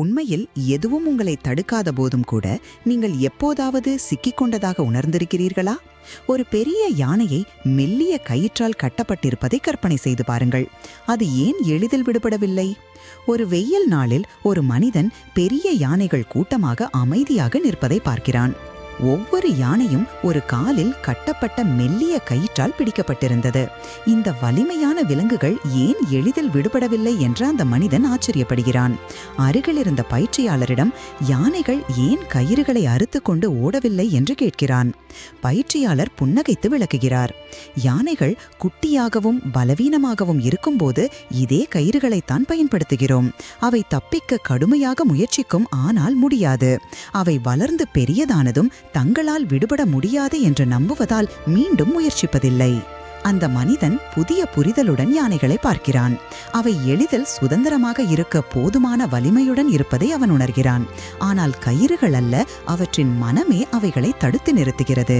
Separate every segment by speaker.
Speaker 1: உண்மையில் எதுவும் உங்களை தடுக்காத போதும் கூட நீங்கள் எப்போதாவது சிக்கிக் கொண்டதாக உணர்ந்திருக்கிறீர்களா? ஒரு பெரிய யானையை மெல்லிய கயிற்றால் கட்டப்பட்டிருப்பதை கற்பனை செய்து பாருங்கள். அது ஏன் எளிதில் விடுபடவில்லை? ஒரு வெயில் நாளில் ஒரு மனிதன் பெரிய யானைகள் கூட்டமாக அமைதியாக நிற்பதை பார்க்கிறான். ஒவ்வொரு யானையும் ஒரு காலில் கட்டப்பட்ட மெல்லிய கயிற்றால் பிடிக்கப்பட்டிருந்தது. இந்த வலிமையான விலங்குகள் ஏன் எளிதில் விடுபடவில்லை என்று அந்த மனிதன் ஆச்சரியப்படுகிறான். அருகில் இருந்த பயிற்சியாளரிடம் யானைகள் ஏன் கயிறுகளை அறுத்து கொண்டு ஓடவில்லை? என்று கேட்கிறான். பயிற்சியாளர் புன்னகைத்து விளக்குகிறார். யானைகள் குட்டியாகவும் பலவீனமாகவும் இருக்கும்போது இதே கயிறுகளைத்தான் பயன்படுத்துகிறோம். அவை தப்பிக்க கடுமையாக முயற்சிக்கும் ஆனால் முடியாது. அவை வளர்ந்து பெரியதானதும் தங்களால் விடுபட முடியாது என்று நம்புவதால் மீண்டும் முயற்சிப்பதில்லை. அந்த மனிதன் புதிய புரிதலுடன் யானைகளை பார்க்கிறான். அவை எளிதில் சுதந்திரமாக இருக்க போதுமான வலிமையுடன் இருப்பதை அவன் உணர்கிறான். ஆனால் கயிறுகள் அல்ல அவற்றின் மனமே அவைகளை தடுத்து நிறுத்துகிறது.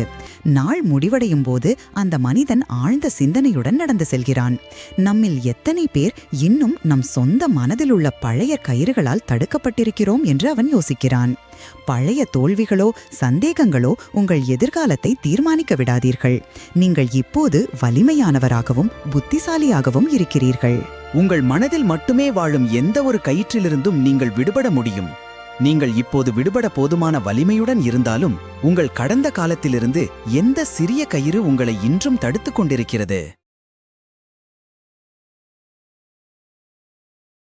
Speaker 1: நாள் முடிவடையும் போது அந்த மனிதன் ஆழ்ந்த சிந்தனையுடன் நடந்து செல்கிறான். நம்மில் எத்தனை பேர் இன்னும் நம் சொந்த மனதில் உள்ள பழைய கயிறுகளால் தடுக்கப்பட்டிருக்கிறோம் என்று அவன் யோசிக்கிறான். பழைய தோல்விகளோ சந்தேகங்களோ உங்கள் எதிர்காலத்தை தீர்மானிக்க விடாதீர்கள். நீங்கள் இப்போது வலிமையானவராகவும் புத்திசாலியாகவும் இருக்கிறீர்கள்.
Speaker 2: உங்கள் மனதில் மட்டுமே வாழும் எந்த ஒரு கயிற்றிலிருந்தும் நீங்கள் விடுபட முடியும். நீங்கள் இப்போது விடுபட போதுமான வலிமையுடன் இருந்தாலும் உங்கள் கடந்த காலத்திலிருந்து எந்த சிறிய கயிறு உங்களை இன்றும் தடுத்துக் கொண்டிருக்கிறது?